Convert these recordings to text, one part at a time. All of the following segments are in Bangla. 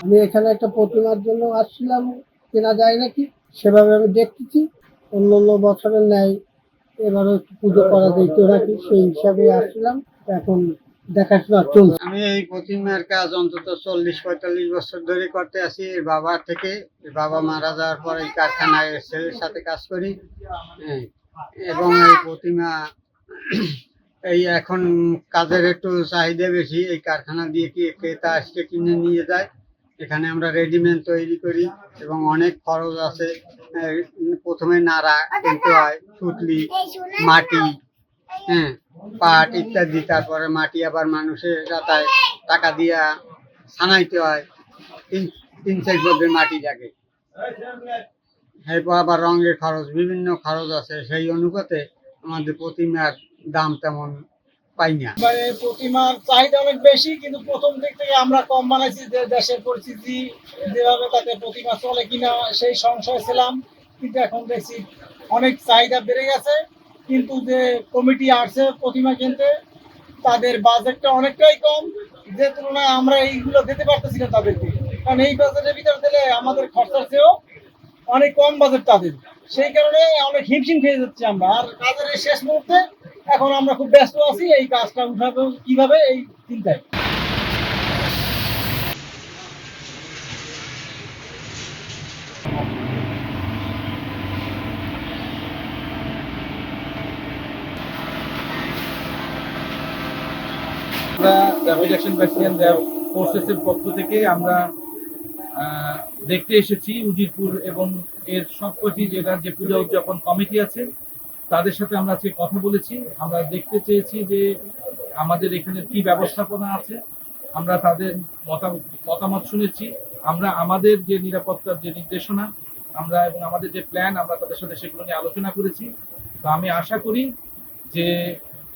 আমি এখানে একটা প্রতিমার জন্য আসছিলাম কেনা যায় নাকি? সেভাবে আমি দেখতেছি। অন্য অন্য বছরের ন্যায় এবারও পুজো করা যেত নাকি সেই হিসাবে আসছিলাম। এখন দেখাশোনা চলছে। আমি এই প্রতিমার কাজ অন্তত চল্লিশ পঁয়তাল্লিশ বছর ধরে করতে আসি এর বাবা থেকে বাবা মারা যাওয়ার পর এই কারখানায় ছেলের সাথে কাজ করি। হ্যাঁ, এবং এই প্রতিমা এই এখন কাজের একটু চাহিদা বেশি, এই কারখানা দিয়ে কি ক্রেতা আজকে কিনে নিয়ে যায়, এখানে আমরা রেডিমেড তৈরি করি এবং অনেক খরচ আছে। প্রথমে নাড়া কিনতে হয় ফুটলি মাটি হ্যাঁ পাট ইত্যাদি, তারপরে মাটি আবার মানুষের যাতায় টাকা দিয়া ছানাইতে হয়, তিন চার বছর মাটি লাগে। এরপর আবার রঙের খরচ, বিভিন্ন খরচ আছে, সেই অনুপাতে আমাদের প্রতিমার দাম তেমন পাই না। এবারে প্রতিমার চাহিদা অনেক বেশি, কিন্তু প্রথম দিক থেকে আমরা কম বানাইছি, যে দেশের পরিস্থিতি যেভাবে তাতে প্রতিমা চলে কিনা সেই সংশয় ছিলাম। কিন্তু এখন দেখছি অনেক চাহিদা বেড়ে গেছে। কিন্তু যে কমিটি আসছে প্রতিমা কিনতে, তাদের বাজেটটা অনেকটাই কম। যে তুলনায় আমরা এইগুলো দিতে পারতেছি না তাদেরকে। কারণ এই বাজেটের ভিতরে দিলে আমাদের খরচার চেয়েও অনেক কম বাজেট তাদের। সেই কারণে অনেক হিমশিম খেয়ে যাচ্ছি আমরা। আর কাজের শেষ মুহূর্তে এখন আমরা খুব ব্যস্ত আছি, এই কাজটা উঠাবো কীভাবে এই চিন্তায়। আমরা পক্ষ থেকে আমরা দেখতে এসেছি উজিরপুর এবং এর সবকটি জেলার যে পূজা উদযাপন কমিটি আছে তাদের সাথে আমরা আজকে কথা বলেছি, আমরা দেখতে চেয়েছি যে আমাদের এখানে কি ব্যবস্থাপনা আছে, আমরা তাদের মতামত শুনেছি, আমরা আমাদের যে নিরাপত্তার যে নির্দেশনা, আমরা এবং আমাদের যে প্ল্যান আমরা তাদের সাথে সেগুলো নিয়ে আলোচনা করেছি। তো আমি আশা করি যে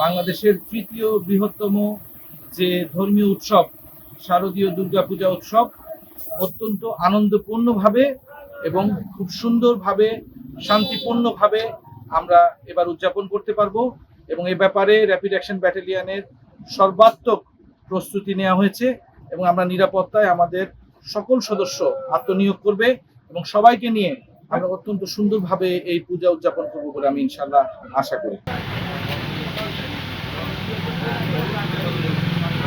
বাংলাদেশের তৃতীয় বৃহত্তম যে ধর্মীয় উৎসব, শারদীয় দুর্গাপূজা উৎসব, অত্যন্ত আনন্দপূর্ণভাবে এবং খুব সুন্দরভাবে, শান্তিপূর্ণভাবে আমরা এবার উদযাপন করতে পারব এবং এ ব্যাপারে র্যাপিড অ্যাকশন ব্যাটালিয়ানের সর্বাত্মক প্রস্তুতি নেওয়া হয়েছে এবং আমরা নিরাপত্তায় আমাদের সকল সদস্য আত্মনিয়োগ করবে এবং সবাইকে নিয়ে আমরা অত্যন্ত সুন্দরভাবে এই পূজা উদযাপন করব বলে আমি ইনশাল্লাহ আশা করি।